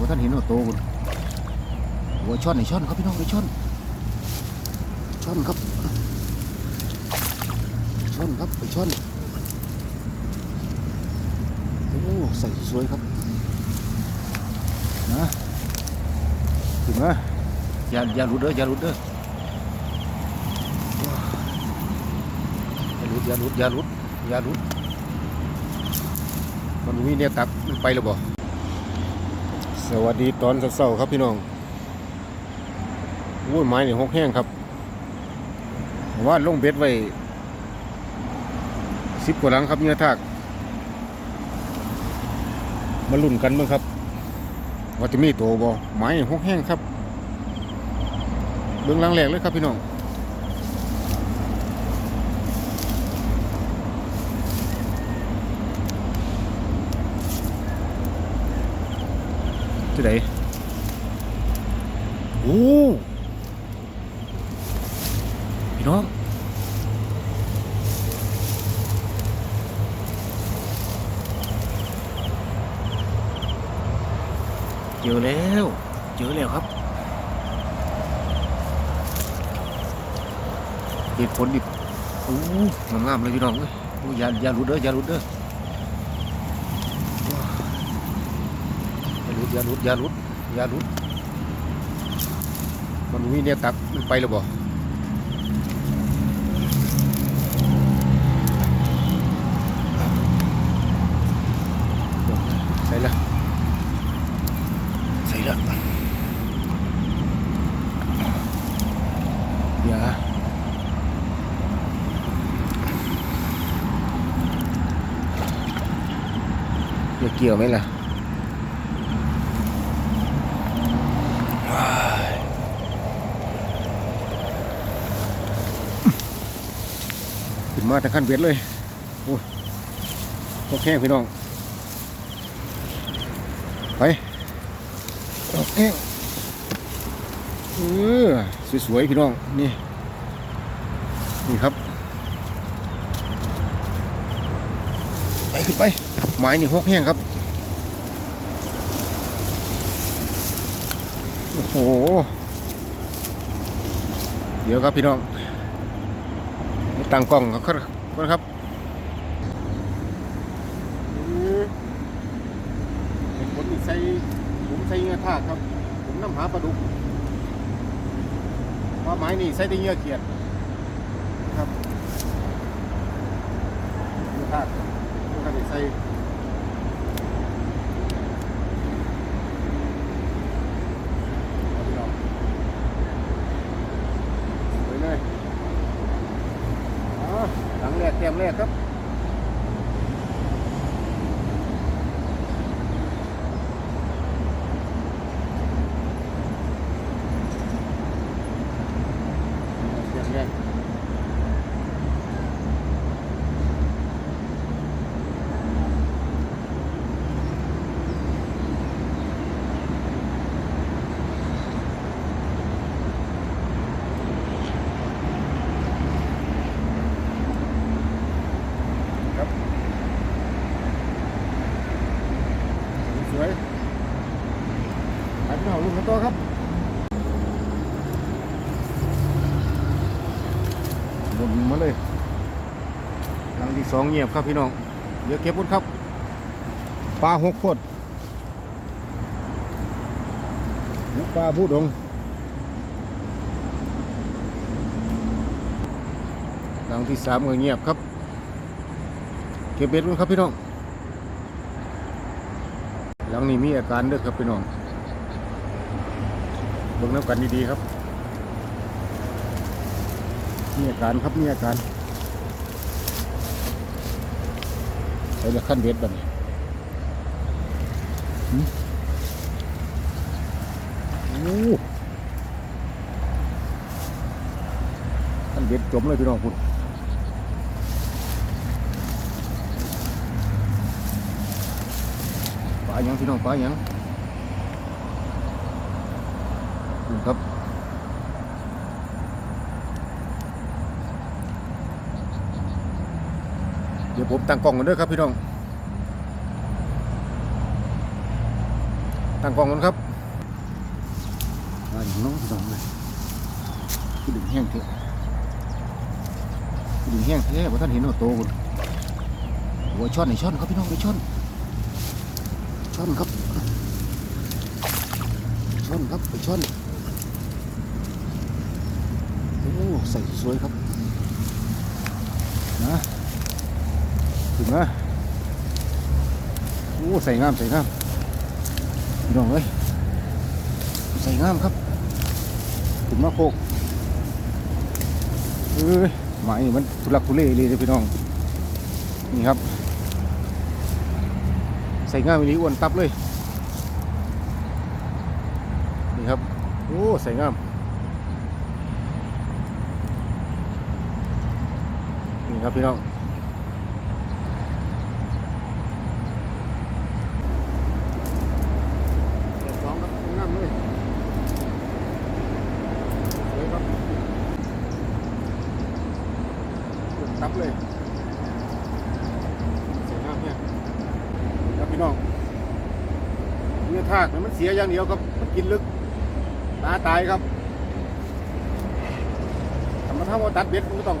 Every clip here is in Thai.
ว่าท่านเห็นว่าโตคุณหัวช่อนไอช่อนครับพี่น้องไอช่อน ช่อนครับช่อนครับไอช่อนโอ้ใส่สวยครับนะถึงนะอย่าอย่าหลุดเด้ออย่าหลุดเด้ออย่าหลุดอย่าหลุดอย่าหลุดอย่าหลุดมันมีเนี่ยตักมันไปแล้วบ่ สวัสดีตอนเช้าๆครับพี่น้องวุ้ยไม้นี่หกแห้งครับว่าลงเบ็ดไว้สิบกว่าหลังครับเนื้อทากมาลุ่นกันมั้งครับว่าจะมีโตบ่ไม้นี่หกแห้งครับ เบื้องหลังแหลกเลยครับพี่น้อง ไหนโอ้พี่น้องเจอแล้วเจอแล้วครับเหตุผลดิโอ้งามๆเลยพี่น้องเอ้ยโอ้อย่าอย่าหลุดเด้ออย่าหลุดเด้อ อย่าหลุดอย่าหลุดอย่าหลุดมันมีเนี่ยตักมันไปแล้วบ่ใส่ละใส่ละอย่าอย่าเกี่ยวไหมล่ะ มาทางขั้นเบ็ดเลยโอ้ยโอเคพี่น้อง ไปโอเคเออสวยๆพี่น้อง นี่ นี่ครับ ไปขึ้นไป ไม้นี่หกแห้งครับ โอ้โห เดี๋ยวครับพี่น้อง ตั้งกล้องครับครับเป็นคนที่ใส่ผมใส่เงือทากครับ ผมน้ำหาปลาดุกว่าไม้นี่ใส่ได้เงือเขียดครับเงือทากผมก็ได้ใส่เอาพี่น้องสวยเลย อ๋อหลัง แรกแต้มแรกครับแต้มแรกครับสวยไปพี่น้องลุงกันต่อครับบนมาเลยหลั งที่สองเงียบครับพี่น้อง เดี๋ยวเก็บบุญครับ ปลาหกพดปลาบูดงหลังที่สามก็เงียบครับ เก็บเบ็ดด้วยครับพี่น้อง หลังนี้มีอาการเด้อครับพี่น้องเบิ่งน้ำกันดีๆครับ มีอาการครับมีอาการ ใส่ละขั้นเบ็ดแบบนี้หืมโอ้ขั้นเบ็ดจมเลยพี่น้องคุณปลาหยังพี่น้องปลาหยังนี่ครับ เดี๋ยวผมตั้งกล้องกันด้วยครับพี่น้องตตั้งกล้องกันครับมาอย่างน้องพี่น้องเลยคือดึงแห้งเถอะคือดึงแห้งแท้เพราะท่านเห็นว่าโตคุณหัวช่อนไหนช่อนครับพี่น้องไปช่อน ช่อนครับ ช่อนครับไปช่อน โอ้ใส่สวยครับ นะ ถึงนะโอ้ใส่งามใส่งามพี่น้องเอ้ยใส่งามครับถึงมาโคกเอ้ยหมายนี่มันทุลักทุเลเลยพี่น้องนี่ครับ ใส่งามอีหลีอ้วนตับเลยนี่ครับโอ้ใส่งามนี่ครับพี่น้อง เจ็ดสองครับงามเลยสวยครับเกือบตับเลยสวยงามเนี่ยครับพี่น้องเนื้อทาก มันเสียอย่างเดียวครับ มันกินลึกตาตายครับธรรมชาติว่าตัดเบ็ดมันก็ต้อง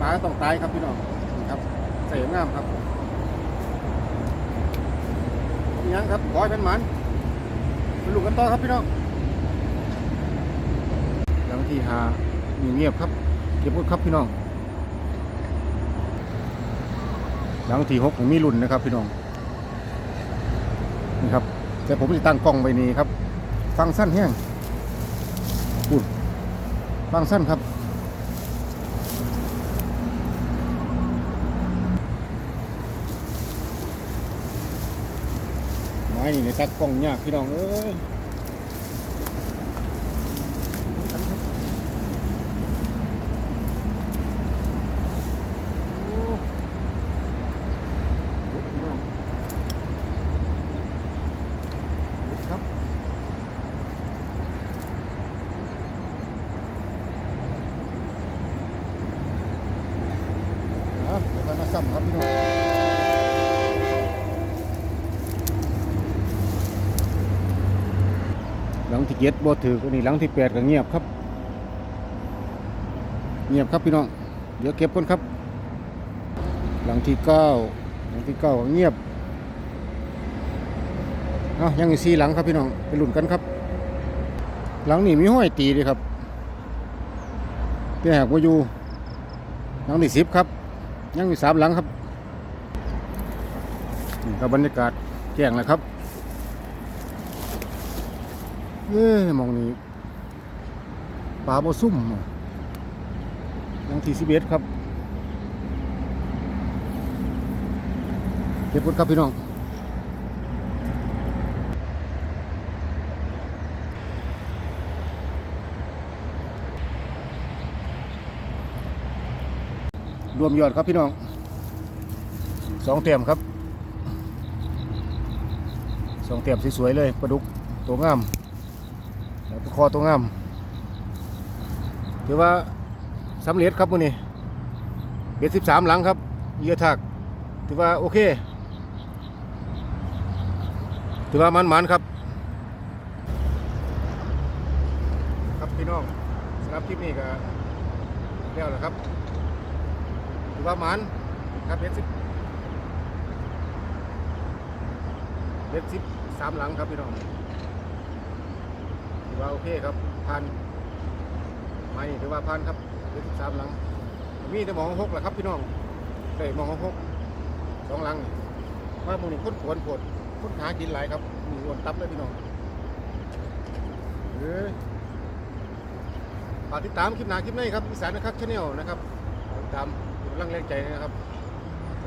ปลาต้องตายครับพี่น้องนี่ครับใส่งามครับยังครับขอให้เป็นหมันลุกกันต่อครับพี่น้องหลังที่หาเงียบครับ เก็บหมดครับพี่น้องหลังที่หกมีรุ่นนะครับพี่น้องนี่ครับ แต่ผมจะตั้งกล้องไว้นี่ครับ ฟังสั้นแห้งพูดฟังสั้นครับ ไม้นี่ในตัดกล้องยากพี่น้องเอ้ยโอ้เด็ดพี่น้องเด็ดครับอะเดี๋ยวกันมาซ้ำครับพี่น้อง หลังที่เจ็ดบ่ถือก็นี่หลังที่แปดก็เงียบครับ เงียบครับพี่น้องเดี๋ยวเก็บก่อนครับ หลังที่เก้าหลังที่เก้าก็เงียบเอายังอีกสี่หลังครับพี่น้องไปหลุนกันครับ หลังนี้มีห้อยตีเลยครับแต่หากวายูหลังที่สิบครับ ยังมีสามหลังครับนี่ครับบรรยากาศแจ้งแล้วครับ เอ้ยมองนี้ปลาโบซุ่มยังที่สิบเอ็ดครับเก็บพุดครับพี่น้องรวมยอดครับพี่น้องสองเต็มครับสองเต็มสวยๆเลยปลาดุกตัวงาม แล้วก็คอตัวงามถือว่าสำเร็จครับมื้อนี้เบ็ดสิบสามหลังครับเยื่อถักถือว่าโอเคถือว่ามันมันๆครับ ครับพี่น้องสำหรับคลิปนี้ก็แล้วแหละครับถือว่ามันครับเบ็ดสิบเบ็ดสิบสามหลังครับพี่น้อง ว่าโอเคครับพันไม่ถือว่าพันครับเดือสามหลัง มีแต่หมองหกแหละครับพี่น้องได้หมองหกสองหลังว่ามูนี่คนขวนปวดคนหากินหลายครับมีอ้วนตับเลยพี่น้องเอ้ยฝากติดตามคลิปหนาคลิปนี้ครับอีสานนะครับชาแนลนะครับตามเป็นกำลังแรงใจนะครับ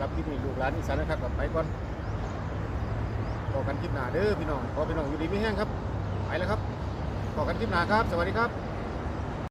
รับคลิปนี้ลูกหลานอีสานนะครับกลับไปก่อนพอกันคลิปหนาเด้อพี่น้องขอพี่น้องอยู่ดีไม่แห้งครับ ไปแล้วครับ บอกันคลิปหน้าครับ สวัสดีครับ